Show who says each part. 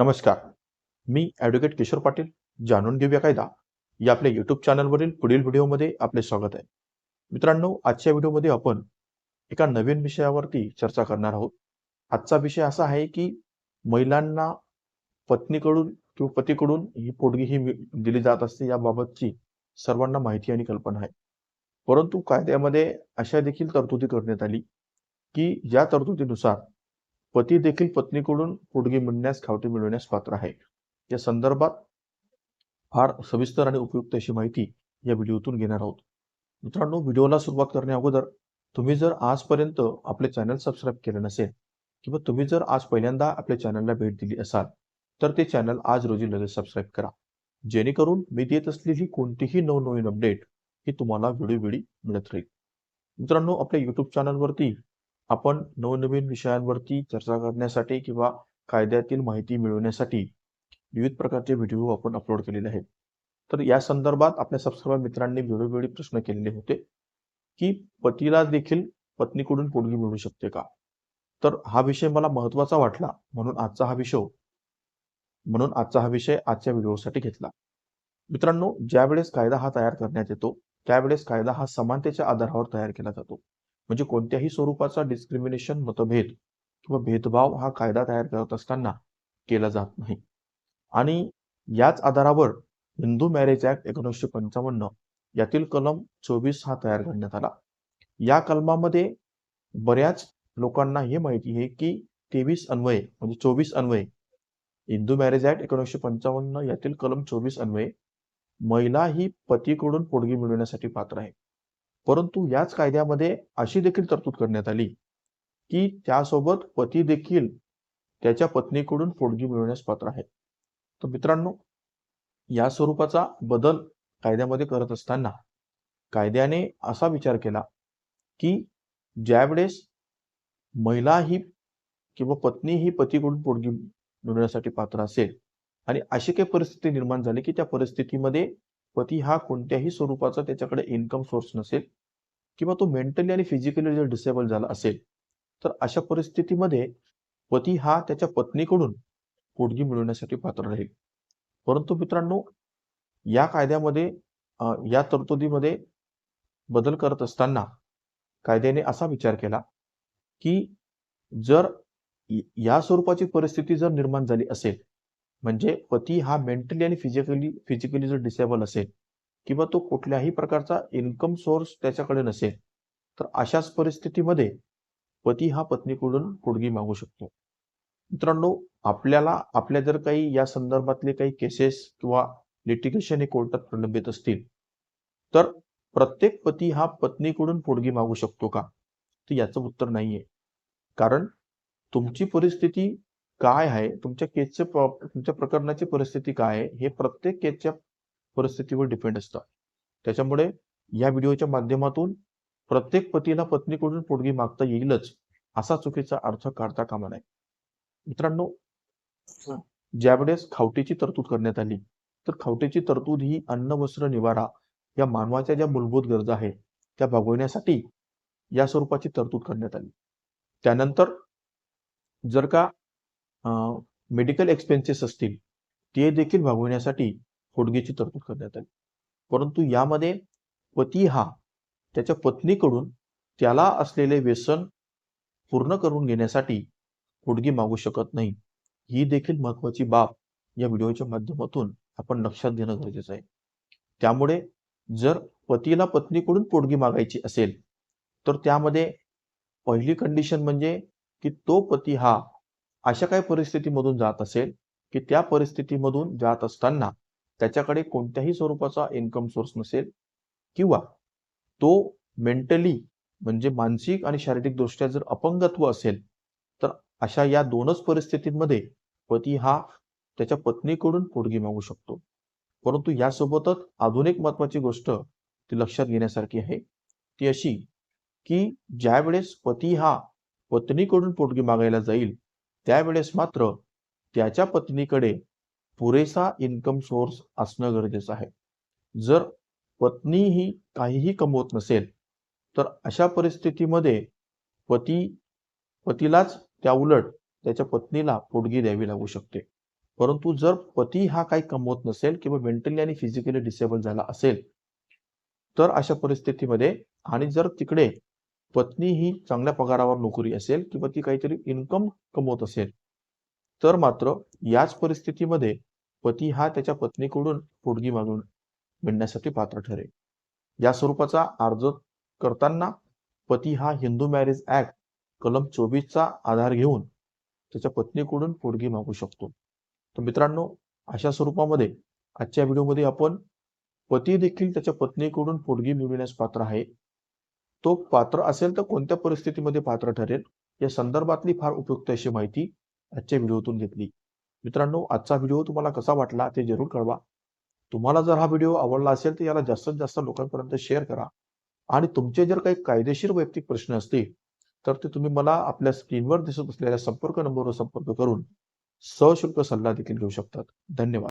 Speaker 1: नमस्कार. मी ॲडव्होकेट किशोर पाटील जाणून घेऊया कायदा. या आपल्या यूट्यूब चॅनलवरील पुढील व्हिडिओमध्ये आपले स्वागत आहे. मित्रांनो आजच्या व्हिडिओमध्ये आपण एका नवीन विषयावरती चर्चा करणार आहोत. आजचा विषय असा आहे की महिलांना पत्नीकडून किंवा पतीकडून ही पोटगी ही दिली जात असते याबाबतची सर्वांना माहिती आणि कल्पना आहे. परंतु कायद्यामध्ये अशा देखील तरतुदी करण्यात आली की या तरतुदीनुसार पती देखील पत्नीकडून पोटगी मिळण्यास खावटी मिळवण्यास पात्र आहे. या संदर्भात फार सविस्तर आणि उपयुक्त अशी माहिती या व्हिडिओतून घेणार आहोत. मित्रांनो व्हिडिओला सुरुवात करण्या अगोदर तुम्ही जर आजपर्यंत आपले चॅनल सबस्क्राईब केले नसेल किंवा तुम्ही जर आज पहिल्यांदा आपल्या चॅनलला भेट दिली असाल तर ते चॅनल आज रोजी लगेच सबस्क्राईब करा. जेणेकरून मी देत असलेली कोणतीही नवनवीन अपडेट ही तुम्हाला वेळोवेळी मिळत राहील. मित्रांनो आपल्या युट्यूब चॅनलवरती आपण नवनवीन विषयांवरती चर्चा करण्यासाठी किंवा कायद्यातील माहिती मिळवण्यासाठी विविध प्रकारचे व्हिडिओ आपण अपलोड केलेले आहेत. तर या संदर्भात आपल्या सबस्क्राईबर मित्रांनी वेळोवेळी प्रश्न केलेले होते की पतीला देखील पत्नीकडून पोटगी मिळू शकते का? तर हा विषय मला महत्त्वाचा वाटला म्हणून आजचा हा विषय म्हणून आजचा हा विषय आजच्या व्हिडिओसाठी घेतला. मित्रांनो ज्यावेळेस कायदा हा तयार करण्यात येतो त्यावेळेस कायदा हा समानतेच्या आधारावर तयार केला जातो. म्हणजे कोणत्याही स्वरूपाचा डिस्क्रिमिनेशन मतभेद किंवा भेदभाव हा कायदा तयार करत असताना केला जात नाही. आणि याच आधारावर हिंदू मॅरेज ऍक्ट एकोणीसशे पंचावन्न यातील कलम चोवीस हा तयार करण्यात आला. या कलमामध्ये बऱ्याच लोकांना हे माहिती आहे की तेवीस अन्वये म्हणजे चोवीस अन्वये हिंदू मॅरेज ऍक्ट एकोणीसशे पंचावन्न यातील कलम चोवीस अन्वये महिला ही पतीकडून पोटगी मिळवण्यासाठी पात्र आहे. परंतु याच कायद्यामध्ये अशी देखील तरतूद करण्यात आली की त्यासोबत पती देखील त्याच्या पत्नीकडून पोटगी मिळवण्यास पात्र आहे तर मित्रांनो या स्वरूपाचा बदल कायद्यामध्ये करत असताना कायद्याने असा विचार केला की ज्यावेळेस महिला ही किंवा पत्नी ही पतीकडून पोटगी मिळवण्यासाठी पात्र असेल आणि अशी काही परिस्थिती निर्माण झाली की त्या परिस्थितीमध्ये पती हा कोणत्याही स्वरूपाचा त्याच्याकडे इन्कम सोर्स नसेल किंवा तो मेंटली आणि फिजिकली जर डिसेबल झाला असेल तर अशा परिस्थितीमध्ये पती हा त्याच्या पत्नीकडून पोटगी मिळवण्यासाठी पात्र राहील. परंतु मित्रांनो या कायद्यामध्ये या तरतुदीमध्ये बदल करत असताना कायद्याने असा विचार केला की जर या स्वरूपाची परिस्थिती जर निर्माण झाली असेल म्हणजे पती हा मेंटली आणि फिजिकली फिजिकली जर डिसेबल असेल किंवा तो कुठल्याही प्रकारचा इन्कम सोर्स त्याच्याकडे नसेल तर अशाच परिस्थितीमध्ये पती हा पत्नीकडून पुडगी मागू शकतो. मित्रांनो आपल्याला आपल्या जर काही या संदर्भातले काही केसेस किंवा लिटिगेशन हे कोर्टात प्रलंबित असतील तर प्रत्येक पती हा पत्नीकडून पोटगी मागू शकतो का? तर याचं उत्तर नाहीये. कारण तुमची परिस्थिती काय आहे? तुमच्या केसचे तुमच्या प्रकरणाची परिस्थिती काय आहे? हे प्रत्येक केसच्या परिस्थितीवर डिपेंड असतं त्याच्यामुळे या व्हिडिओच्या माध्यमातून प्रत्येक पतीला पत्नीकडून पोटगी मागता येईलच असा चुकीचा अर्थ काढता कामा नये. मित्रांनो ज्यावेळेस खावटीची तरतूद करण्यात आली तर खावटीची तरतूद ही अन्न वस्त्र निवारा या मानवाच्या ज्या मूलभूत गरजा आहेत त्या भागवण्यासाठी या स्वरूपाची तरतूद करण्यात आली. त्यानंतर जर का मेडिकल एक्सपेन्सेस असतील ते देखील भागवण्यासाठी पोटगीची तरतूद करण्यात आली. परंतु यामध्ये पती हा त्याच्या पत्नीकडून त्याला असलेले व्यसन पूर्ण करून घेण्यासाठी पोटगी मागू शकत नाही. ही देखील महत्वाची बाब या व्हिडिओच्या माध्यमातून आपण लक्षात घेणं गरजेचं आहे. त्यामुळे जर पतीला पत्नीकडून पोटगी मागायची असेल तर त्यामध्ये पहिली कंडिशन म्हणजे की तो पती हा अशा काही परिस्थितीमधून जात असेल की त्या परिस्थितीमधून जात असताना त्याच्याकडे कोणत्याही स्वरूपाचा इन्कम सोर्स नसेल किंवा तो मेंटली म्हणजे मानसिक आणि शारीरिकदृष्ट्या जर अपंगत्व असेल तर अशा या दोनच परिस्थितींमध्ये पती हा त्याच्या पत्नीकडून पोटगी मागू शकतो. परंतु यासोबतच अजून एक महत्वाची गोष्ट ती लक्षात घेण्यासारखी आहे. ती अशी की ज्यावेळेस पती हा पत्नीकडून पोटगी मागायला जाईल त्यावेळेस मात्र त्याच्या पत्नीकडे पुरेसा इन्कम सोर्स असणं गरजेचं आहे. जर पत्नी ही काहीही कमवत नसेल तर अशा परिस्थितीमध्ये पती पतीलाच त्या उलट त्याच्या पत्नीला पोटगी द्यावी लागू शकते. परंतु जर पती हा काही कमवत नसेल किंवा मेंटली आणि फिजिकली डिसेबल झाला असेल तर अशा परिस्थितीमध्ये आणि जर तिकडे पत्नी ही चांगल्या पगारावर नोकरी असेल किंवा ती काहीतरी इन्कम कमवत असेल तर मात्र याच परिस्थितीमध्ये पती हा त्याच्या पत्नीकडून पोटगी मागून मिळण्यासाठी पात्र ठरेल. या स्वरूपाचा अर्ज करताना पती हा हिंदू मॅरेज ऍक्ट कलम चोवीसचा आधार घेऊन त्याच्या पत्नीकडून पोटगी मागू शकतो. तर मित्रांनो अशा स्वरूपामध्ये आजच्या व्हिडिओमध्ये आपण पती देखील त्याच्या पत्नीकडून पोटगी मिळविण्यास पात्र आहे. तो पात्र असेल तर कोणत्या परिस्थितीमध्ये पात्र ठरेल? या संदर्भातली फार उपयुक्त अशी माहिती आजच्या व्हिडिओतून घेतली. मित्रांनो आजचा व्हिडिओ तुम्हाला कसा वाटला ते जरूर कळवा. तुम्हाला जर हा व्हिडिओ आवडला असेल तर याला जास्तीत जास्त लोकांपर्यंत शेअर करा. आणि तुमचे जर काही कायदेशीर वैयक्तिक प्रश्न असतील तर ते तुम्ही मला आपल्या स्क्रीनवर दिसत असलेल्या संपर्क नंबरवर संपर्क करून सशुल्क सल्ला देखील घेऊ शकतात. धन्यवाद.